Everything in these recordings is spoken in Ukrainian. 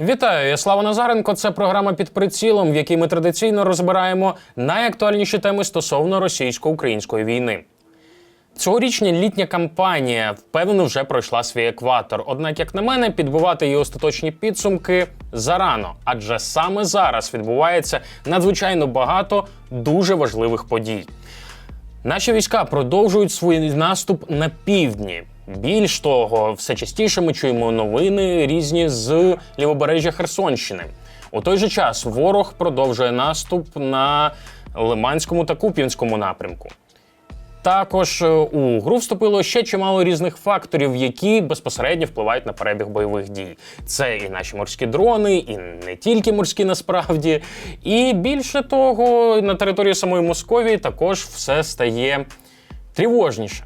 Вітаю, я Слава Назаренко. Це програма під прицілом, в якій ми традиційно розбираємо найактуальніші теми стосовно російсько-української війни. Цьогорічня літня кампанія впевнено вже пройшла свій екватор. Однак, як на мене, підбивати її остаточні підсумки зарано, адже саме зараз відбувається надзвичайно багато дуже важливих подій. Наші війська продовжують свій наступ на півдні. Більш того, все частіше ми чуємо новини різні з лівобережжя Херсонщини. У той же час ворог продовжує наступ на Лиманському та Куп'янському напрямку. Також е, у гру вступило ще чимало різних факторів, які безпосередньо впливають на перебіг бойових дій. Це і наші морські дрони, і не тільки морські насправді. І більше того, на території самої Московії також все стає тривожніше.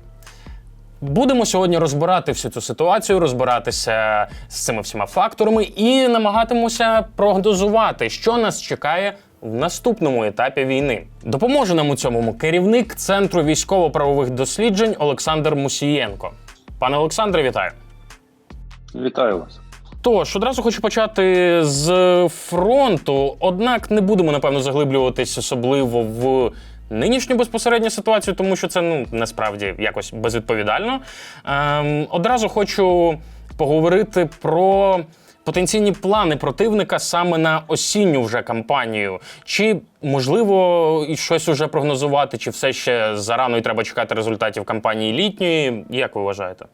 Будемо сьогодні розбирати всю цю ситуацію, розбиратися з цими всіма факторами і намагатимося прогнозувати, що нас чекає в наступному етапі війни. Допоможе нам у цьому керівник Центру військово-правових досліджень Олександр Мусієнко. Пане Олександре, вітаю. Вітаю вас. Тож одразу хочу почати з фронту, однак не будемо напевно заглиблюватись особливо в нинішню безпосередню ситуацію, тому що це ну насправді якось безвідповідально. Ем, одразу хочу поговорити про. Потенційні плани противника саме на осінню вже кампанію. Чи можливо щось уже прогнозувати, чи все ще зарано і треба чекати результатів кампанії літньої? Як ви вважаєте?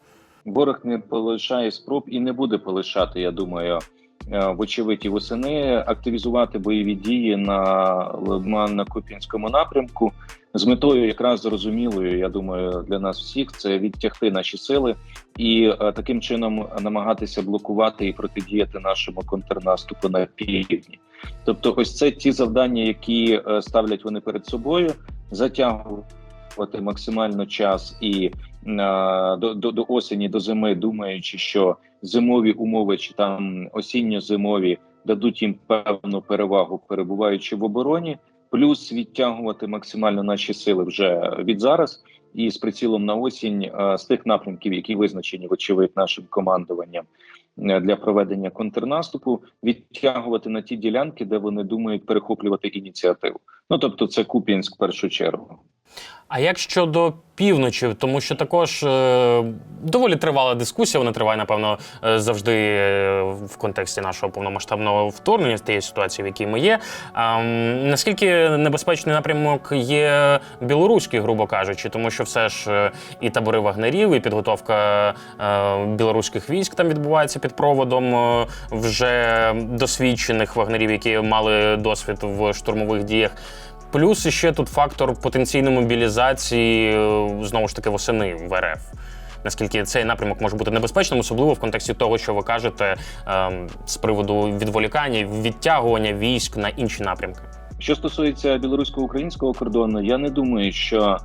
Ворог не полишає спроб і не буде полишати, я думаю, вочевидь і восени активізувати бойові дії на Лиманно-Куп'янському напрямку з метою якраз зрозумілою, я думаю, для нас всіх це відтягти наші сили і е, таким чином намагатися блокувати і протидіяти нашому контрнаступу на півдні. Тобто, ось це ті завдання, які е, ставлять вони перед собою, затягувати максимально час і е, до, до, до осені, до зими, думаючи, що зимові умови чи там осінньо-зимові дадуть їм певну перевагу, перебуваючи в обороні, плюс відтягувати максимально наші сили вже від зараз і з прицілом на осінь е, з тих напрямків, які визначені вочевидь нашим командуванням е, для проведення контрнаступу, відтягувати на ті ділянки, де вони думають перехоплювати ініціативу. Ну тобто, це Куп'янськ в першу чергу. А як щодо півночі, тому що також е, доволі тривала дискусія, вона триває, напевно, е, завжди е, в контексті нашого повномасштабного вторгнення з тієї ситуації, в якій ми є. А, м, наскільки небезпечний напрямок є білоруський, грубо кажучи, тому що все ж е, і табори вагнерів, і підготовка е, білоруських військ там відбувається під проводом е, вже досвідчених вагнерів, які мали досвід в штурмових діях. Плюс ще тут фактор потенційної мобілізації е, знову ж таки восени в РФ. Наскільки цей напрямок може бути небезпечним, особливо в контексті того, що ви кажете ем, з приводу відволікання, відтягування військ на інші напрямки. Що стосується білорусько-українського кордону, я не думаю, що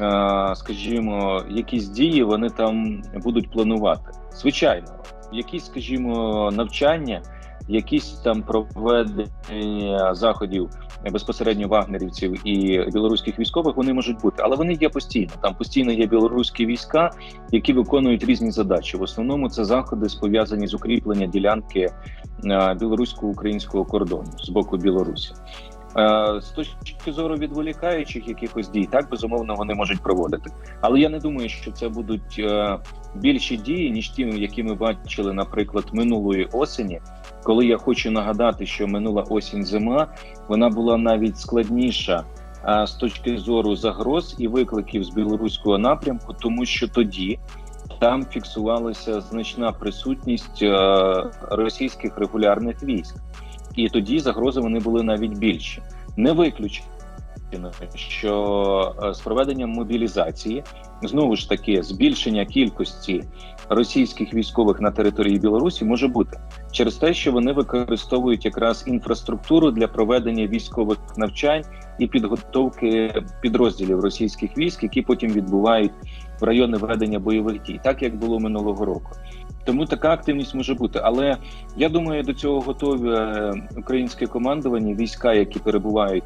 е, скажімо, якісь дії вони там будуть планувати. Звичайно, якісь, скажімо, навчання, якісь там проведення заходів безпосередньо вагнерівців і білоруських військових вони можуть бути, але вони є постійно. Там постійно є білоруські війська, які виконують різні задачі. В основному це заходи пов'язані з укріплення ділянки е, білорусько-українського кордону з боку Білорусі. Е, З точки зору відволікаючих якихось дій, так безумовно вони можуть проводити. Але я не думаю, що це будуть е, більші дії ніж ті, які ми бачили, наприклад, минулої осені. Коли я хочу нагадати, що минула осінь зима вона була навіть складніша з точки зору загроз і викликів з білоруського напрямку, тому що тоді там фіксувалася значна присутність е, російських регулярних військ, і тоді загрози вони були навіть більші. Не виключено, що е, з проведенням мобілізації знову ж таки збільшення кількості російських військових на території Білорусі може бути через те, що вони використовують якраз інфраструктуру для проведення військових навчань і підготовки підрозділів російських військ, які потім відбувають в райони ведення бойових дій, так як було минулого року. Тому така активність може бути. Але я думаю, до цього готові е, українське командування, війська, які перебувають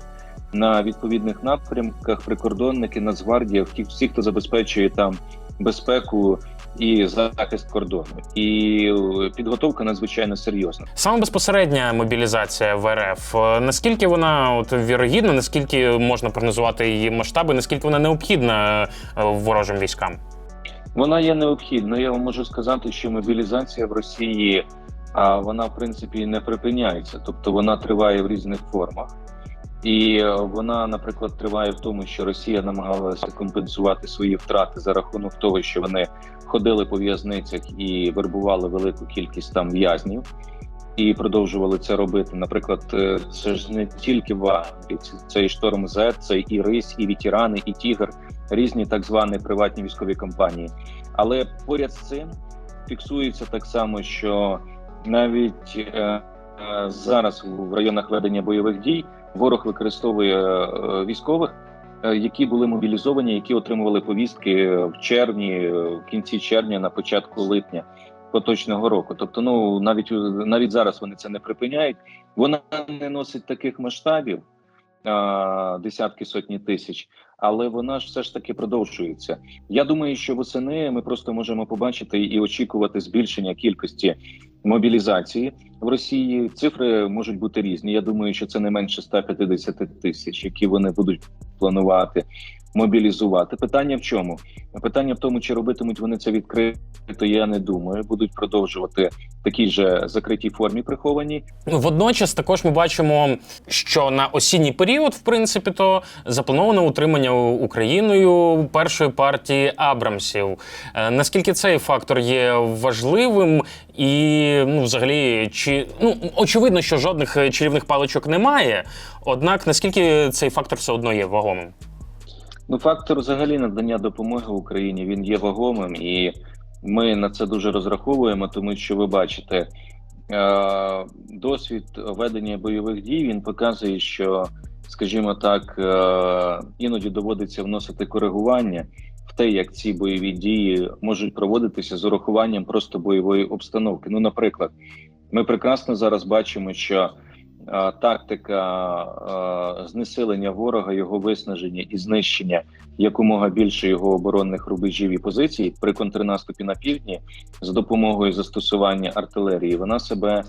на відповідних напрямках, прикордонники, Нацгвардія, всі, хто забезпечує там безпеку і захист кордону. І е, підготовка надзвичайно серйозна. Саме безпосередня мобілізація в РФ. е, Наскільки вона от вірогідна, наскільки можна прогнозувати її масштаби, наскільки вона необхідна ворожим військам? Вона є необхідною. Я вам можу сказати, що мобілізація в Росії а вона в принципі не припиняється, тобто вона триває в різних формах. І е, вона, наприклад, триває в тому, що Росія намагалася компенсувати свої втрати за рахунок того, що вони ходили по в'язницях і вербували велику кількість там в'язнів, і продовжували це робити. Наприклад, е, це ж не тільки вагнерівці, це і шторм Z, це і Рись, і ветерани, і Тігр, різні так звані приватні військові компанії. Але поряд з цим фіксується так само, що навіть е, е, зараз в районах ведення бойових дій ворог використовує е, військових, які були мобілізовані, які отримували повістки в червні, в кінці червня, на початку липня поточного року. Тобто, ну навіть навіть зараз вони це не припиняють. Вона не носить таких масштабів. Десятки сотні тисяч, але вона ж все ж таки продовжується. Я думаю, що восени ми просто можемо побачити і очікувати збільшення кількості мобілізації в Росії. Цифри можуть бути різні. Я думаю, що це не менше 150 тисяч, які вони будуть планувати мобілізувати. Питання в чому? Питання в тому, чи робитимуть вони це відкрито. Я не думаю, будуть продовжувати в такій же закритій формі приховані. Ну, Водночас також ми бачимо, що на осінній період, в принципі, то заплановано утримання Україною першої партії Абрамсів. Е, Наскільки цей фактор є важливим, і ну, взагалі, чи ну очевидно, що жодних е, чарівних паличок немає. Однак наскільки цей фактор все одно є вагомим? Ну, фактор взагалі надання допомоги Україні він є вагомим, і ми на це дуже розраховуємо, тому що ви бачите, е- досвід ведення бойових дій він показує, що, скажімо так, е- іноді доводиться вносити коригування в те, як ці бойові дії можуть проводитися з урахуванням просто бойової обстановки. Ну, наприклад, ми прекрасно зараз бачимо, що тактика знесилення ворога, його виснаження і знищення якомога більше його оборонних рубежів і позицій при контрнаступі на півдні за допомогою застосування артилерії, вона себе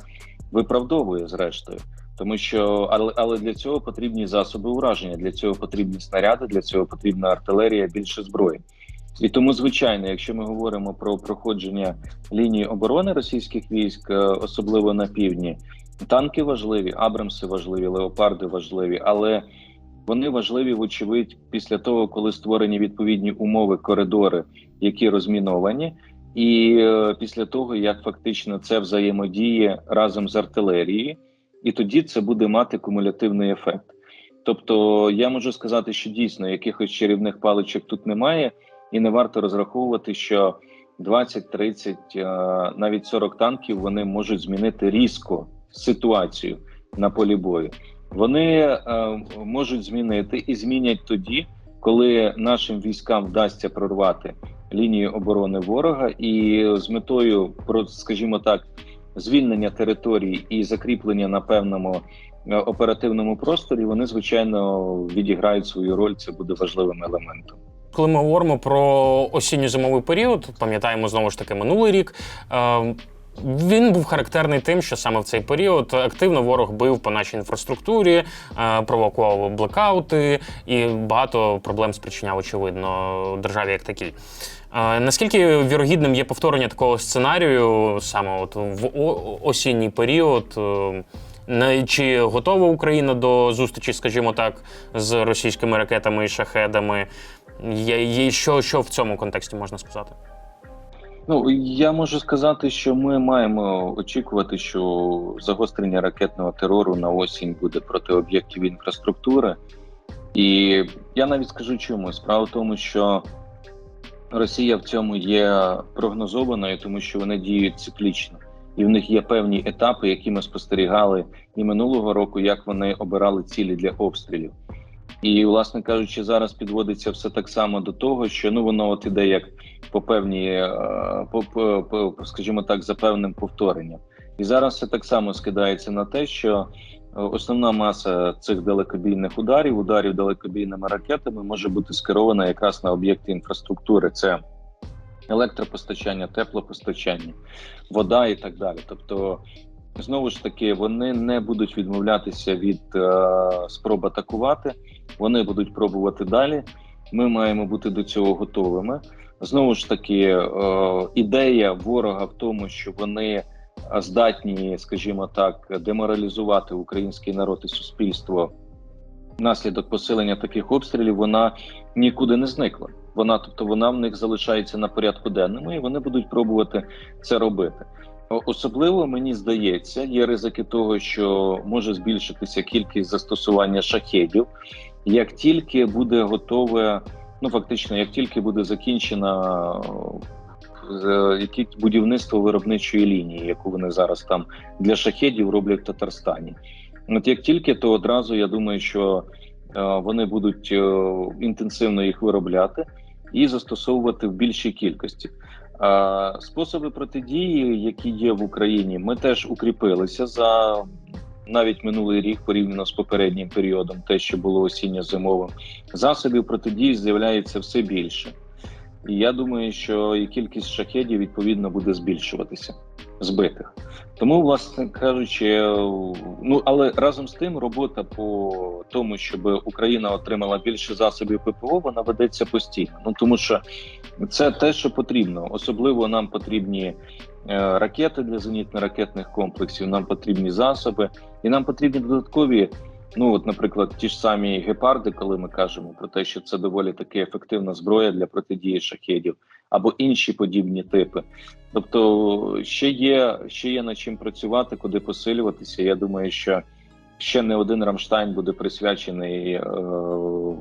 виправдовує зрештою. Тому що але, але для цього потрібні засоби ураження, для цього потрібні снаряди, для цього потрібна артилерія, більше зброї. І тому, звичайно, якщо ми говоримо про проходження лінії оборони російських військ, е, особливо на півдні, танки важливі, Абрамси важливі, леопарди важливі, але вони важливі, вочевидь, після того, коли створені відповідні умови, коридори, які розміновані, і е, після того, як фактично це взаємодіє разом з артилерією, і тоді це буде мати кумулятивний ефект. Тобто, я можу сказати, що дійсно якихось чарівних паличок тут немає, і не варто розраховувати, що 20, 30, е, навіть 40 танків вони можуть змінити різко ситуацію на полі бою. Вони е, можуть змінити і змінять тоді, коли нашим військам вдасться прорвати лінію оборони ворога, і з метою про, скажімо так, звільнення території і закріплення на певному е, оперативному просторі, вони звичайно відіграють свою роль. Це буде важливим елементом. Коли ми говоримо про осінньо-зимовий період, пам'ятаємо знову ж таки минулий рік. Е, він був характерний тим, що саме в цей період активно ворог бив по нашій інфраструктурі, е, провокував блекаути і багато проблем спричиняв, очевидно, державі як такій. Е, Наскільки вірогідним є повторення такого сценарію саме от в осінній період? Е, Чи готова Україна до зустрічі, скажімо так, з російськими ракетами і шахедами? Є, що, що в цьому контексті можна сказати? Ну я можу сказати, що ми маємо очікувати, що загострення ракетного терору на осінь буде проти об'єктів інфраструктури, і я навіть скажу чому. Справа в тому, що Росія в цьому є прогнозованою, тому що вони діють циклічно, і в них є певні етапи, які ми спостерігали і минулого року, як вони обирали цілі для обстрілів. І, власне кажучи, зараз підводиться все так само до того, що ну воно от іде як по певній, е, по, по, по скажімо так, за певним повторенням. І зараз все так само скидається на те, що е, основна маса цих далекобійних ударів, ударів далекобійними ракетами, може бути скерована якраз на об'єкти інфраструктури. Це електропостачання, теплопостачання, вода і так далі. Тобто, знову ж таки, вони не будуть відмовлятися від е, спроб атакувати, вони будуть пробувати далі. Ми маємо бути до цього готовими. Знову ж таки, е, ідея ворога в тому, що вони здатні, скажімо так, деморалізувати український народ і суспільство внаслідок посилення таких обстрілів, вона нікуди не зникла. Вона, тобто, вона в них залишається на порядку денному, і вони будуть пробувати це робити. Особливо мені здається, є ризики того, що може збільшитися кількість застосування шахедів, як тільки буде готове, ну фактично, як тільки буде закінчена е, яке будівництво виробничої лінії, яку вони зараз там для шахедів роблять в Татарстані. От як тільки, то одразу я думаю, що е, вони будуть е, інтенсивно їх виробляти і застосовувати в більшій кількості. Способи протидії, які є в Україні, ми теж укріпилися за навіть минулий рік порівняно з попереднім періодом, те, що було осінньо-зимовим. Засобів протидії з'являється все більше. І я думаю, що і кількість шахедів відповідно буде збільшуватися збитих. Тому, власне кажучи, ну але разом з тим, робота по тому, щоб Україна отримала більше засобів ППО, вона ведеться постійно. Ну тому що це те, що потрібно. Особливо нам потрібні ракети для зенітно-ракетних комплексів, нам потрібні засоби, і нам потрібні додаткові. Ну, от, наприклад, ті ж самі гепарди, коли ми кажемо про те, що це доволі таки ефективна зброя для протидії шахедів, або інші подібні типи. Тобто, ще є ще є над чим працювати, куди посилюватися. Я думаю, що ще не один Рамштайн буде присвячений е,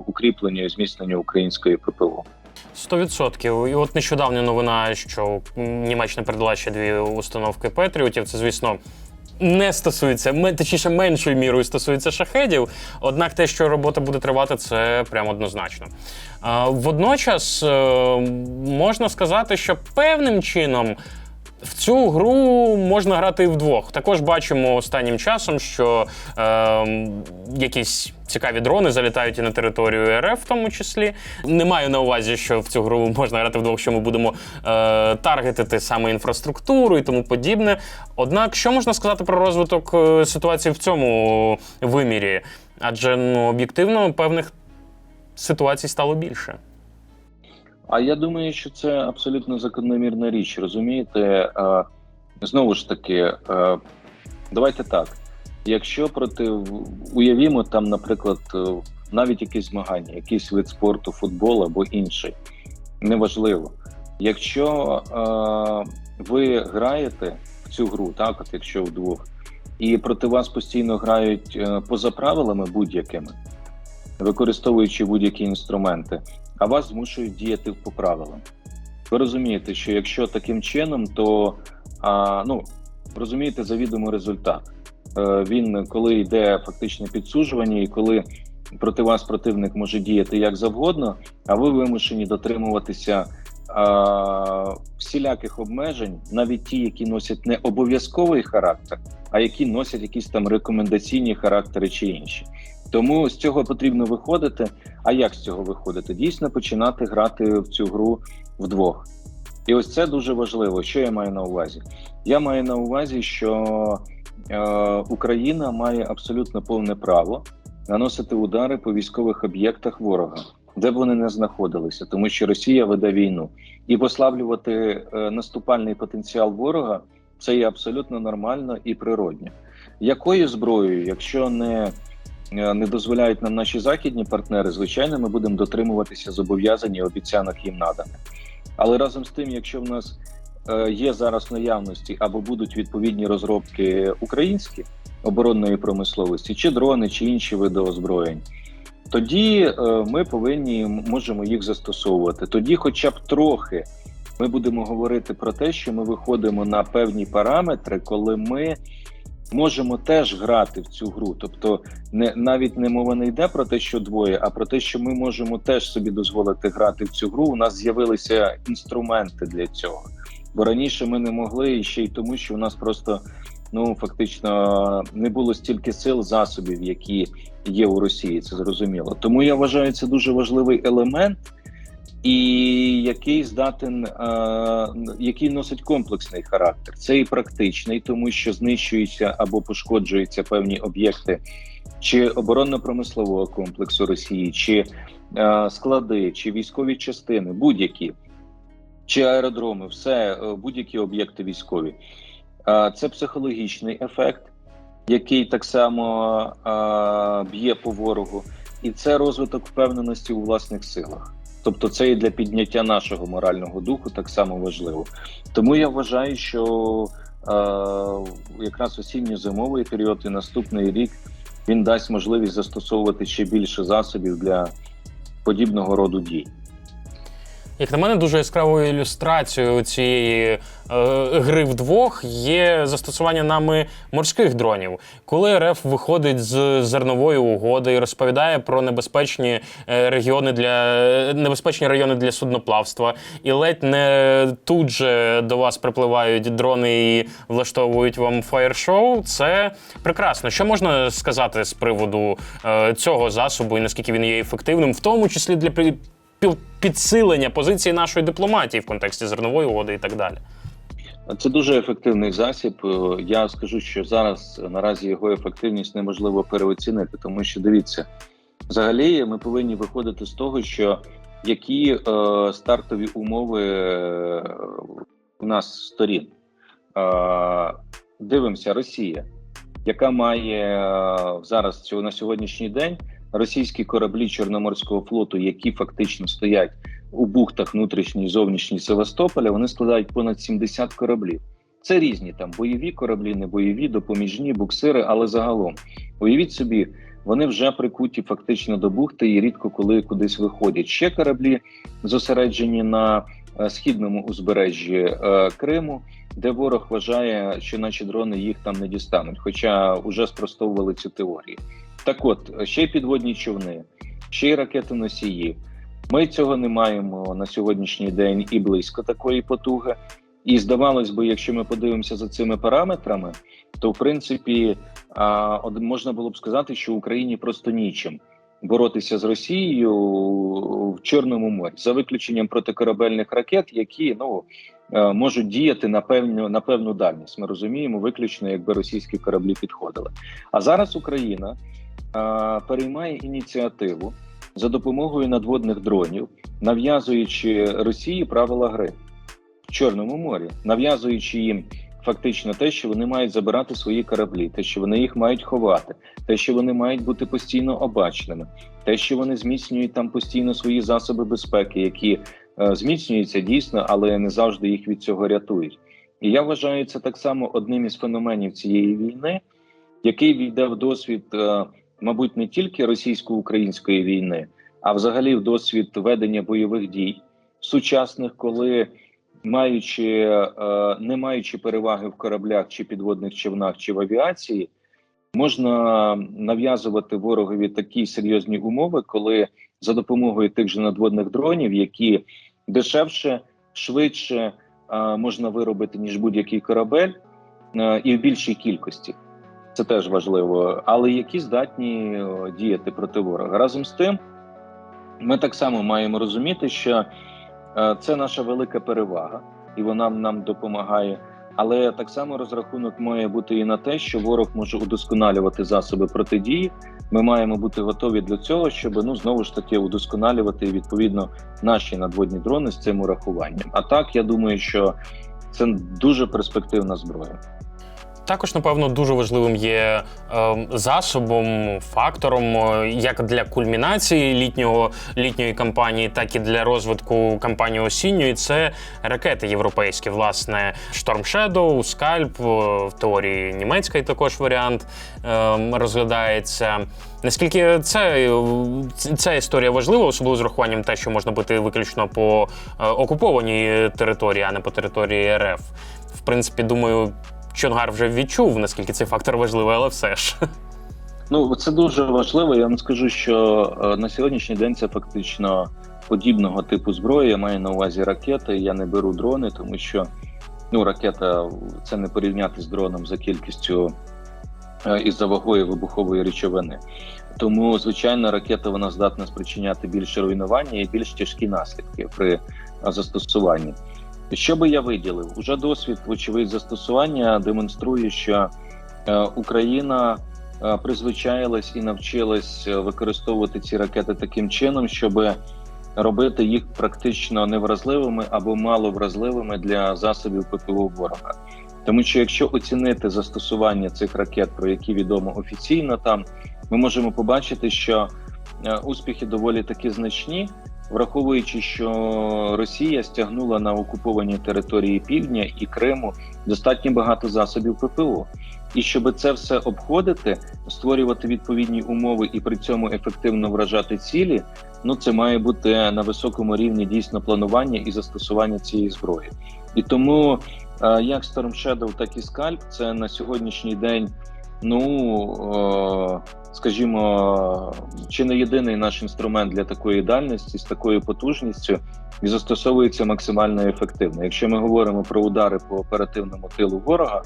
укріпленню і зміцненню української ППО. 100%. І от нещодавня новина, що Німеччина передала ще дві установки Петріотів. Це, звісно. Не стосується, точніше, меншою мірою стосується шахедів. Однак те, що робота буде тривати, це прямо однозначно. Водночас е, можна сказати, що певним чином в цю гру можна грати вдвох. Також бачимо останнім часом, що е, якісь цікаві дрони залітають і на територію РФ, в тому числі. Не маю на увазі, що в цю гру можна грати вдвох, що ми будемо е, таргетити саме інфраструктуру і тому подібне. Однак, що можна сказати про розвиток е, ситуації в цьому вимірі? Адже ну, об'єктивно певних ситуацій стало більше. А я думаю, що це абсолютно закономірна річ. Розумієте, Е, знову ж таки, е, давайте так. Якщо проти уявімо там, наприклад, е, навіть якісь змагання, якийсь вид спорту, футбол або інший, неважливо. Якщо е, ви граєте в цю гру, так, от якщо вдвох, і проти вас постійно грають поза правилами будь-якими, використовуючи будь-які інструменти, а вас змушують діяти по правилам. Ви розумієте, що якщо таким чином, то а, ну розумієте завідомо результат. Е, він коли йде фактичне підсуджування, і коли проти вас противник може діяти як завгодно, а ви вимушені дотримуватися а, всіляких обмежень, навіть ті, які носять не обов'язковий характер, а які носять якісь там рекомендаційні характери чи інші. Тому з цього потрібно виходити. А як з цього виходити? Дійсно починати грати в цю гру вдвох. І ось це дуже важливо. Що я маю на увазі? Я маю на увазі, що е, Україна має абсолютно повне право наносити удари по військових об'єктах ворога, де б вони не знаходилися, тому що Росія веде війну, і послаблювати е, наступальний потенціал ворога це є абсолютно нормально і природньо. Якою зброєю, якщо не не дозволяють нам наші західні партнери, звичайно, ми будемо дотримуватися зобов'язань і обіцянок їм наданих. Але разом з тим, якщо в нас е, є зараз наявності або будуть відповідні розробки українські оборонної промисловості, чи дрони, чи інші види озброєнь, тоді е, ми повинні можемо їх застосовувати. Тоді, хоча б трохи, ми будемо говорити про те, що ми виходимо на певні параметри, коли ми можемо теж грати в цю гру. Тобто, не навіть не мова не йде про те, що двоє, а про те, що ми можемо теж собі дозволити грати в цю гру. У нас з'явилися інструменти для цього. Бо раніше ми не могли ще й тому, що у нас просто ну фактично не було стільки сил засобів, які є у Росії. Це зрозуміло. Тому я вважаю це дуже важливий елемент. І який здатен, е, який носить комплексний характер. Це і практичний, тому що знищуються або пошкоджуються певні об'єкти чи оборонно-промислового комплексу Росії, чи е, склади, чи військові частини, будь-які, чи аеродроми, все, е, будь-які об'єкти військові. Це психологічний ефект, який так само б'є по ворогу, і це розвиток впевненості у власних силах. Тобто, це і для підняття нашого морального духу так само важливо. Тому я вважаю, що е, якраз осінньо-зимовий період і наступний рік він дасть можливість застосовувати ще більше засобів для подібного роду дій. Як на мене, дуже яскравою ілюстрацією цієї е, гри вдвох є застосування нами морських дронів. Коли РФ виходить з зернової угоди і розповідає про небезпечні е, регіони для небезпечні райони для судноплавства, і ледь не тут же до вас припливають дрони і влаштовують вам фаєр-шоу, це прекрасно. Що можна сказати з приводу е, цього засобу і наскільки він є ефективним, в тому числі для підсилення позиції нашої дипломатії в контексті зернової угоди і так далі. Це дуже ефективний засіб. Е, Я скажу, що зараз е, наразі його ефективність неможливо переоцінити, тому що дивіться, взагалі ми повинні виходити з того, що які е, стартові умови е, у нас сторін. Е, дивимося, Росія, яка має е, зараз на сьогоднішній день російські кораблі Чорноморського флоту, які фактично стоять у бухтах внутрішній і зовнішній Севастополя, вони складають понад 70 кораблів. Це різні там бойові кораблі, не бойові, допоміжні, буксири, але загалом уявіть собі, вони вже прикуті фактично до бухти і рідко коли кудись виходять. Ще кораблі зосереджені на е, східному узбережжі е, Криму, де ворог вважає, що наші дрони їх там не дістануть, хоча вже спростовували цю теорію. Так от, ще й підводні човни, ще й ракети носії. Ми цього не маємо на сьогоднішній день і близько такої потуги. І здавалось би, якщо ми подивимося за цими параметрами, то в принципі а, можна було б сказати, що Україні просто нічим боротися з Росією в Чорному морі за виключенням протикорабельних ракет, які ну е, можуть діяти на певну на певну дальність. Ми розуміємо, виключно якби російські кораблі підходили. А зараз Україна переймає ініціативу за допомогою надводних дронів, нав'язуючи Росії правила гри в Чорному морі, нав'язуючи їм фактично те, що вони мають забирати свої кораблі, те, що вони їх мають ховати, те, що вони мають бути постійно обачними, те, що вони зміцнюють там постійно свої засоби безпеки, які е, зміцнюються дійсно, але не завжди їх від цього рятують. І я вважаю це так само одним із феноменів цієї війни, який війде в досвід, е, мабуть, не тільки російсько-української війни, а взагалі в досвід ведення бойових дій сучасних, коли маючи е, не маючи переваги в кораблях чи підводних човнах чи в авіації, можна нав'язувати ворогові такі серйозні умови, коли за допомогою тих же надводних дронів, які дешевше, швидше е, можна виробити ніж будь-який корабель, е, і в більшій кількості. Це теж важливо, але які здатні е, діяти проти ворога. Разом з тим, ми так само маємо розуміти, що е, це наша велика перевага, і вона нам допомагає. Але так само розрахунок має бути і на те, що ворог може удосконалювати засоби протидії. Ми маємо бути готові для цього, щоб ну знову ж таки удосконалювати відповідно наші надводні дрони з цим урахуванням. А так я думаю, що це дуже перспективна зброя. Також, напевно, дуже важливим є е, засобом, фактором е, як для кульмінації літнього літньої кампанії, так і для розвитку кампанії осінньої. Це ракети європейські, власне, Storm Shadow, Scalp, е, в теорії німецький також варіант е, розглядається. Наскільки це, ця історія важлива, особливо з урахуванням те, що можна бути виключно по е, окупованій території, а не по території РФ. В принципі, думаю, Чонгар вже відчув, наскільки цей фактор важливий, але все ж. Ну це дуже важливо. Я вам скажу, що е, на сьогоднішній день це фактично подібного типу зброї. Я маю на увазі ракети. Я не беру дрони, тому що ну ракета це не порівняти з дроном за кількістю е, із-за вагою вибухової речовини. Тому, звичайно, ракета вона здатна спричиняти більше руйнування і більш тяжкі наслідки при е, застосуванні. Що би я виділив? Уже досвід, вочевидь, застосування демонструє, що е, Україна е, призвичаїлась і навчилась е, використовувати ці ракети таким чином, щоб робити їх практично невразливими або маловразливими для засобів ППО ворога. Тому що якщо оцінити застосування цих ракет, про які відомо офіційно, там ми можемо побачити, що успіхи доволі таки значні, враховуючи, що Росія стягнула на окуповані території Півдня і Криму достатньо багато засобів ППО. І щоб це все обходити, створювати відповідні умови і при цьому ефективно вражати цілі, ну це має бути на високому рівні дійсно планування і застосування цієї зброї. І тому е, як Storm Shadow, так і Scalp – це на сьогоднішній день, ну е, скажімо, чи не єдиний наш інструмент для такої дальності з такою потужністю і застосовується максимально ефективно. Якщо ми говоримо про удари по оперативному тилу ворога,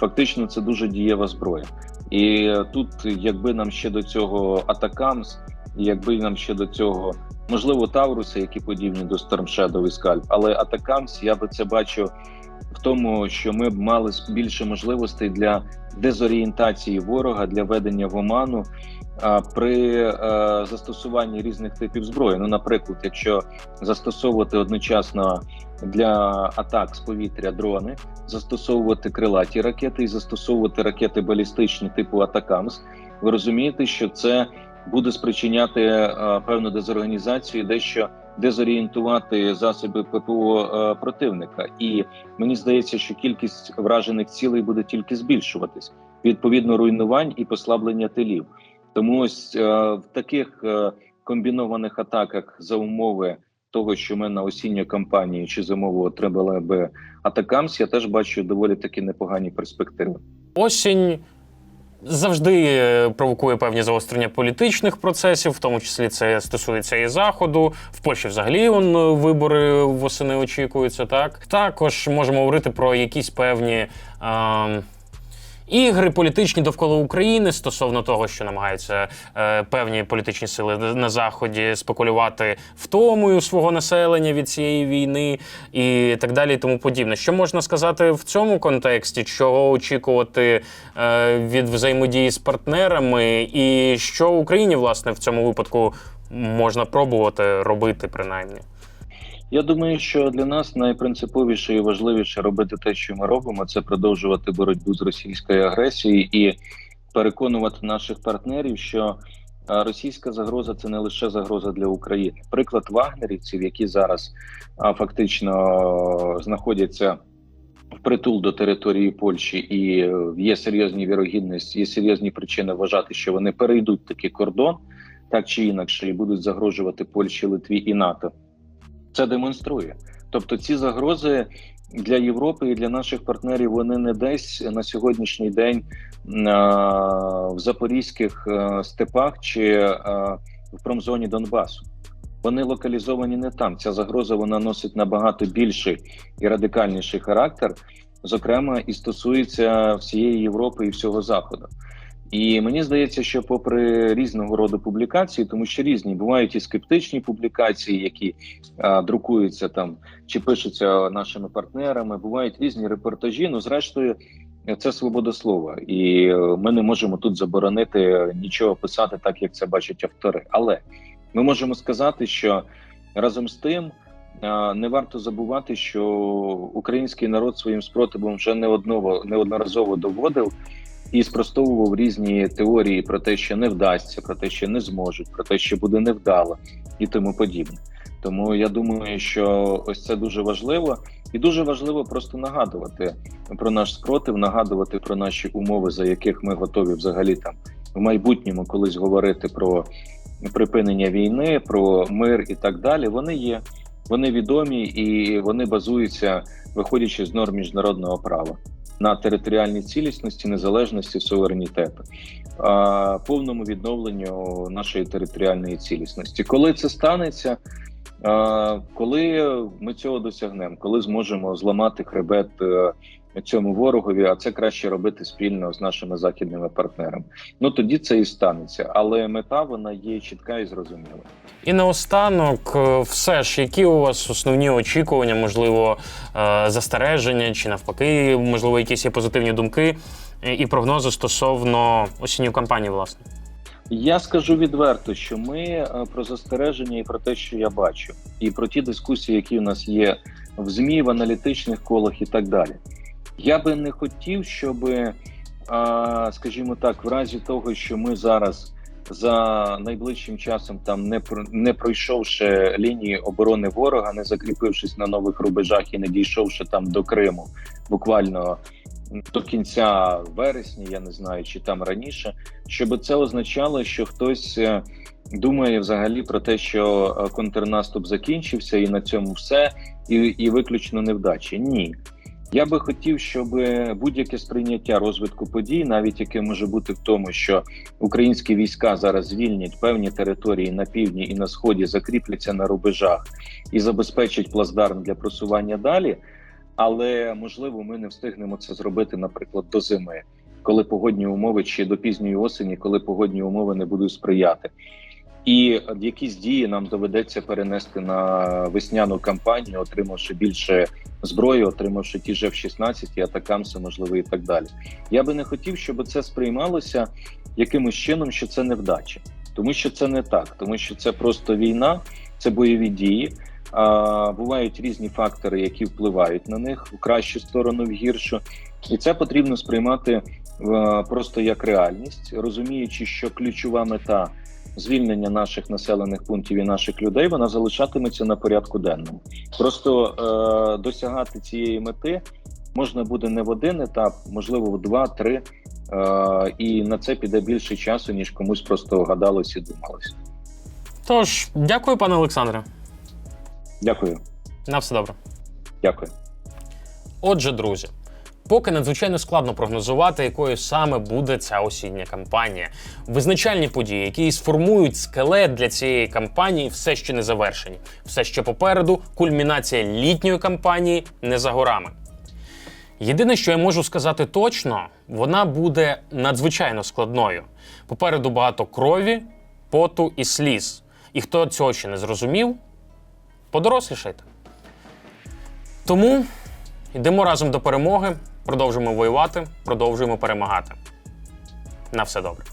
фактично це дуже дієва зброя. І тут, якби нам ще до цього Атакамс, якби нам ще до цього можливо Тауруси, які подібні до Storm і Scalp, але Атакамс я би це бачив в тому, що ми б мали більше можливостей для дезорієнтації ворога, для ведення в оману а, при е, застосуванні різних типів зброї. Ну, наприклад, якщо застосовувати одночасно для атак з повітря дрони, застосовувати крилаті ракети і застосовувати ракети балістичні типу Атакамс, ви розумієте, що це буде спричиняти е, певну дезорганізацію, і дещо дезорієнтувати засоби ППО е, противника. І мені здається, що кількість вражених цілей буде тільки збільшуватись відповідно руйнувань і послаблення тилів. Тому ось е, в таких е, комбінованих атаках за умови того, що ми на осінню кампанії чи зимову отримали би атакамс, я теж бачу доволі таки непогані перспективи. Осінь завжди е, провокує певні загострення політичних процесів, в тому числі це стосується і заходу. В Польщі взагалі он, е, вибори восени очікуються. Так також можемо говорити про якісь певні. Е, Ігри політичні довкола України стосовно того, що намагаються е, певні політичні сили на заході спекулювати втомою свого населення від цієї війни і так далі, і тому подібне. Що можна сказати в цьому контексті? Чого очікувати е, від взаємодії з партнерами, і що Україні власне в цьому випадку можна пробувати робити, принаймні? Я думаю, що для нас найпринциповіше і важливіше робити те, що ми робимо, це продовжувати боротьбу з російською агресією і переконувати наших партнерів, що російська загроза це не лише загроза для України. Приклад вагнерівців, які зараз фактично знаходяться впритул до території Польщі, і е, є серйозні вірогідності, є серйозні причини вважати, що вони перейдуть такий кордон, так чи інакше, і будуть загрожувати Польщі, Литві і НАТО це демонструє. Тобто, ці загрози для Європи і для наших партнерів вони не десь на сьогоднішній день в запорізьких степах чи в промзоні Донбасу. Вони локалізовані не там. Ця загроза вона носить набагато більший і радикальніший характер, зокрема, і стосується всієї Європи і всього Заходу. І мені здається, що, попри різного роду публікації, тому що різні бувають і скептичні публікації, які а, друкуються там чи пишуться нашими партнерами, бувають різні репортажі. Ну, зрештою, це свобода слова, і е, ми не можемо тут заборонити нічого писати, так як це бачать автори. Але ми можемо сказати, що разом з тим. Не варто забувати, що український народ своїм спротивом вже неодново неодноразово доводив і спростовував різні теорії про те, що не вдасться, про те, що не зможуть, про те, що буде невдало, і тому подібне. Тому я думаю, що ось це дуже важливо, і дуже важливо просто нагадувати про наш спротив, нагадувати про наші умови, за яких ми готові взагалі там в майбутньому колись говорити про припинення війни, про мир і так далі. Вони є, вони відомі і вони базуються, виходячи з норм міжнародного права на територіальній цілісності, незалежності, суверенітету, повному відновленню нашої територіальної цілісності. Коли це станеться, коли ми цього досягнемо, коли зможемо зламати хребет е, цьому ворогові, а це краще робити спільно з нашими західними партнерами. Ну тоді це і станеться. Але мета вона є чітка і зрозуміла. І наостанок, е, все ж, які у вас основні очікування, можливо, е, застереження чи навпаки, можливо, якісь є позитивні думки е, і прогнози стосовно осінньої кампанії, власне. Я скажу відверто, що ми про застереження і про те, що я бачу, і про ті дискусії, які у нас є в ЗМІ, в аналітичних колах і так далі. Я би не хотів, щоб, е, скажімо так, в разі того, що ми зараз за найближчим часом, там не не пройшовши лінії оборони ворога, не закріпившись на нових рубежах і не дійшовши там до Криму, буквально до кінця вересня, я не знаю, чи там раніше, щоб це означало, що хтось е, думає взагалі про те, що е, контрнаступ закінчився, і на цьому все, і, і виключно невдачі. Ні. Я би хотів, щоб будь-яке сприйняття розвитку подій, навіть яке може бути в тому, що українські війська зараз звільнять певні території на півдні і на сході, закріпляться на рубежах і забезпечать плацдарм для просування далі. Але можливо, ми не встигнемо це зробити, наприклад, до зими, коли погодні умови чи до пізньої осені, коли погодні умови не будуть сприяти. І якісь дії нам доведеться перенести на весняну кампанію, отримавши більше зброї, отримавши ті ж F-16 і атакамси, можливо, і так далі. Я би не хотів, щоб це сприймалося якимось чином, що це невдача, тому що це не так, тому що це просто війна, це бойові дії. А, бувають різні фактори, які впливають на них в кращу сторону, в гіршу, і це потрібно сприймати е, просто як реальність, розуміючи, що ключова мета звільнення наших населених пунктів і наших людей вона залишатиметься на порядку денному. Просто е, досягати цієї мети можна буде не в один етап, можливо, в два-три. Е, і на це піде більше часу, ніж комусь просто гадалось і думалось. Тож, дякую, пане Олександре. Дякую, На все добре. дякую. Отже, друзі, поки надзвичайно складно прогнозувати, якою саме буде ця осіння кампанія. Визначальні події, які сформують скелет для цієї кампанії, все ще не завершені. Все ще попереду кульмінація літньої кампанії не за горами. Єдине, що я можу сказати точно, вона буде надзвичайно складною. Попереду багато крові, поту і сліз. І хто цього ще не зрозумів, подорослішайте. Тому йдемо разом до перемоги, продовжуємо воювати, продовжуємо перемагати. На все добре.